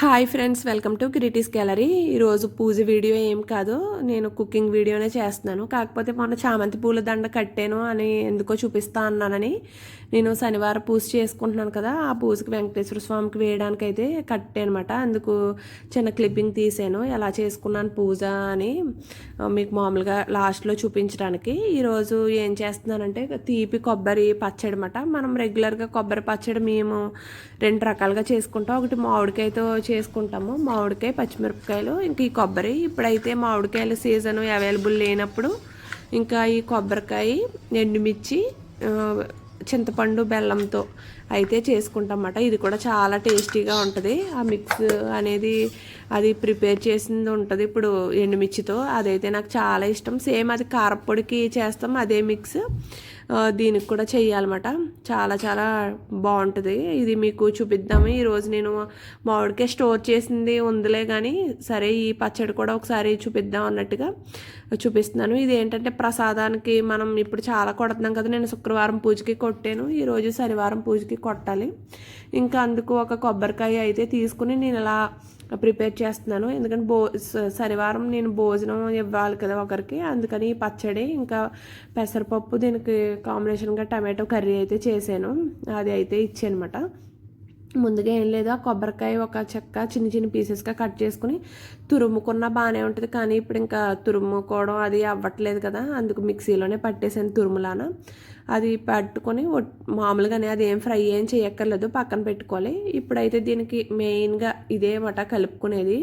Hi friends welcome to Kriti's gallery ఈరోజు puja video ఏం కాదు నేను కుకింగ్ వీడియోనే చేస్తున్నాను. కాకపోతే మొన్న చామంతి పూల దండ కట్టాను అని ఎందుకో చూపిస్తా అన్నానని. నేను శనివారం పూజ చేసుకుంటున్నాను కదా ఆ పూజకి వెంకటేశ్వర స్వామికి వేయడానికి అయితే కట్టానమాట. అందుకు చిన్న క్లిప్పింగ్ తీసాను. ఎలా చేసుకున్నాను పూజ అని మీకు మామూలుగా లాస్ట్లో చూపించడానికి. ఈరోజు ఏం చేస్తున్నానంటే తీపి కొబ్బరి పచ్చడి అనమాట మనం రెగ్యులర్గా కొబ్బరి పచ్చడి మేము రెండు రకాలుగా చేసుకుంటాం. ఒకటి మామిడికాయతో చేసుకుంటాము. మామిడికాయ పచ్చిమిరపకాయలు ఇంకా ఈ కొబ్బరి. ఇప్పుడైతే మామిడికాయల సీజన్ అవైలబుల్ లేనప్పుడు ఇంకా ఈ కొబ్బరికాయ ఎండుమిర్చి చింతపండు బెల్లంతో అయితే చేసుకుంటామన్నమాట. ఇది కూడా చాలా టేస్టీగా ఉంటుంది. ఆ మిక్స్ అనేది అది ప్రిపేర్ చేసింది ఉంటుంది. ఇప్పుడు ఎండుమిర్చితో అదైతే నాకు చాలా ఇష్టం. సేమ్ అది కారపొడికి చేస్తాం అదే మిక్స్. దీనికి కూడా చెయ్యాలన్నమాట. చాలా చాలా బాగుంటుంది. ఇది మీకు చూపిద్దాము. ఈరోజు నేను మామిడికాయ స్టోర్ చేసింది ఉందిలే కానీ సరే ఈ పచ్చడి కూడా ఒకసారి చూపిద్దాం అన్నట్టుగా చూపిస్తున్నాను. ఇది ఏంటంటే ప్రసాదానికి మనం ఇప్పుడు చాలా కొడుతున్నాం కదా నేను శుక్రవారం పూజకి కొట్టాను. ఈరోజు శనివారం పూజకి కొట్టాలి. ఇంకా అందుకు ఒక కొబ్బరికాయ అయితే తీసుకుని నేను ఇలా ప్రిపేర్ చేస్తున్నాను. ఎందుకంటే భో శనివారం నేను భోజనం ఇవ్వాలి కదా ఒకరికి. అందుకని పచ్చడి ఇంకా పెసరపప్పు దీనికి కాంబినేషన్గా టమాటో కర్రీ అయితే చేశాను. అది అయితే ఇచ్చానమాట ముందుగా ఏం లేదు ఆ కొబ్బరికాయ ఒక చెక్క చిన్న చిన్న పీసెస్గా కట్ చేసుకుని తురుముకున్న బాగానే ఉంటుంది. కానీ ఇప్పుడు ఇంకా తురుముకోవడం అది అవ్వట్లేదు కదా. అందుకు మిక్సీలోనే పట్టేసాను తురుములాన. అది పట్టుకొని మామూలుగానే అది ఏం ఫ్రై ఏం చేయక్కర్లేదు పక్కన పెట్టుకోవాలి. ఇప్పుడైతే దీనికి మెయిన్గా ఇదే మాట కలుపుకునేది.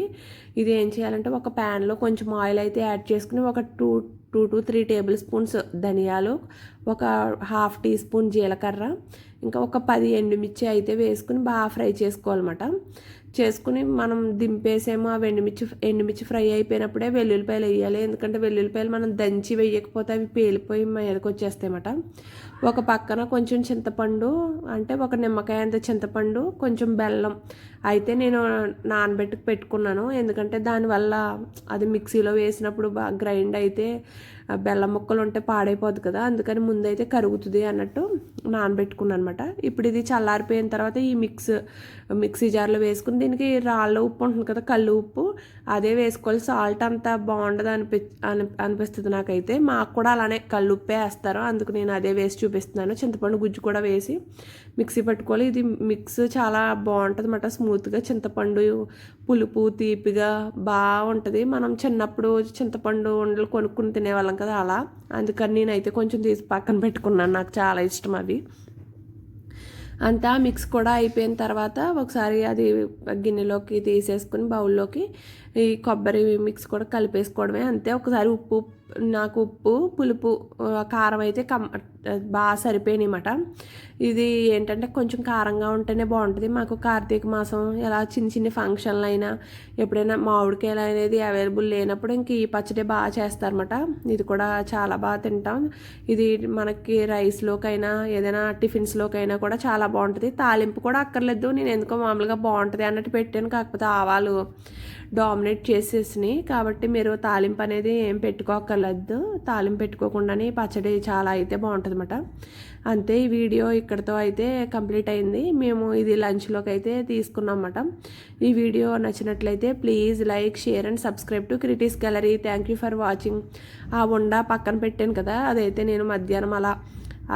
ఇది ఏం చేయాలంటే ఒక ప్యాన్లో కొంచెం ఆయిల్ అయితే యాడ్ చేసుకుని ఒక two two to three tablespoons ధనియాలు ఒక హాఫ్ టీ స్పూన్ జీలకర్ర ఇంకా ఒక పది ఎండుమిర్చి అయితే వేసుకుని బాగా ఫ్రై చేసుకోవాలన్నమాట. చేసుకుని మనం దింపేసేమో ఆ ఎండుమిర్చి ఎండుమిర్చి ఫ్రై అయిపోయినప్పుడే వెల్లుల్లిపాయలు వేయాలి. ఎందుకంటే వెల్లుల్లిపాయలు మనం దంచి వేయకపోతే అవి పేలిపోయి మీదకి వచ్చేస్తాయన్నమాట. ఒక పక్కన కొంచెం చింతపండు అంటే ఒక నిమ్మకాయ అంత చింతపండు కొంచెం బెల్లం అయితే నేను నానబెట్టుకు పెట్టుకున్నాను. ఎందుకంటే దానివల్ల అది మిక్సీలో వేసినప్పుడు బాగా గ్రైండ్ అయితే బెల్లం ముక్కలు ఉంటే పాడైపోద్ది కదా అందుకని ముందైతే కరుగుతుంది అన్నట్టు నానబెట్టుకున్నాను అనమాట ఇప్పుడు ఇది చల్లారిపోయిన తర్వాత ఈ మిక్స్ మిక్సీ జార్లో వేసుకుని దీనికి రాళ్ళ ఉప్పు ఉంటుంది కదా కళ్ళు ఉప్పు అదే వేసుకోవాలి. సాల్ట్ అంతా బాగుండదు అనిపి అనిపిస్తుంది నాకైతే. మాకు కూడా అలానే కళ్ళు ఉప్పే వేస్తారు అందుకు నేను అదే వేసి చూపిస్తున్నాను. చింతపండు గుజ్జు కూడా వేసి మిక్సీ పట్టుకోవాలి. ఇది మిక్స్ చాలా బాగుంటుంది అన్నమాట స్మూత్గా. చింతపండు పులుపు తీపిగా బాగుంటుంది మనం చిన్నప్పుడు చింతపండు ఉండలు కొనుక్కుని తినేవాళ్ళం కదా అలా. అందుకని నేనైతే కొంచెం తీసి పక్కన పెట్టుకున్నాను. నాకు చాలా ఇష్టం అవి. అంతా మిక్స్ కూడా అయిపోయిన తర్వాత ఒకసారి అది గిన్నెలోకి తీసేసుకుని బౌల్లోకి ఈ కొబ్బరి మిక్స్ కూడా కలిపేసుకోవడమే. అంతే ఒకసారి ఉప్పు నాకు ఉప్పు పులుపు కారం అయితే కమ్ బాగా సరిపోయినాయన్నమాట. ఇది ఏంటంటే కొంచెం కారంగా ఉంటేనే బాగుంటుంది. మాకు కార్తీక మాసం ఎలా చిన్న చిన్న ఫంక్షన్లు అయినా ఎప్పుడైనా మామిడికాయలు అనేది అవైలబుల్ లేనప్పుడు ఇంక ఈ పచ్చడి బాగా చేస్తారన్నమాట. ఇది కూడా చాలా బాగా తింటాం. ఇది మనకి రైస్లోకైనా ఏదైనా టిఫిన్స్లోకైనా కూడా చాలా చాలా బాగుంటుంది. తాలింపు కూడా అక్కర్లేదు. నేను ఎందుకో మామూలుగా బాగుంటుంది అన్నట్టు పెట్టాను. కాకపోతే ఆవాలు డామినేట్ చేసేసినాయి కాబట్టి మీరు తాలింపు అనేది ఏం పెట్టుకోకర్లేదు. తాలింపు పెట్టుకోకుండానే పచ్చడి చాలా అయితే బాగుంటుంది అనమాట అంతే ఈ వీడియో ఇక్కడితో అయితే కంప్లీట్ అయింది. మేము ఇది లంచ్లోకి అయితే తీసుకున్నాం అన్నమాట ఈ వీడియో నచ్చినట్లయితే please like share and subscribe to Kriti's gallery. Thank you for watching. ఆ ఉండ పక్కన పెట్టాను కదా అదైతే నేను మధ్యాహ్నం అలా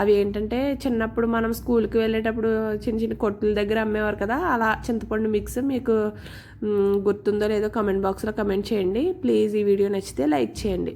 అవి ఏంటంటే చిన్నప్పుడు మనం స్కూల్కి వెళ్ళేటప్పుడు చిన్న చిన్న కొట్టుల దగ్గర అమ్మేవారు కదా అలా చింతపండు మిక్స్ మీకు గుర్తుందో లేదో కమెంట్ బాక్స్లో కమెంట్ చేయండి. ప్లీజ్ ఈ వీడియో నచ్చితే లైక్ చేయండి.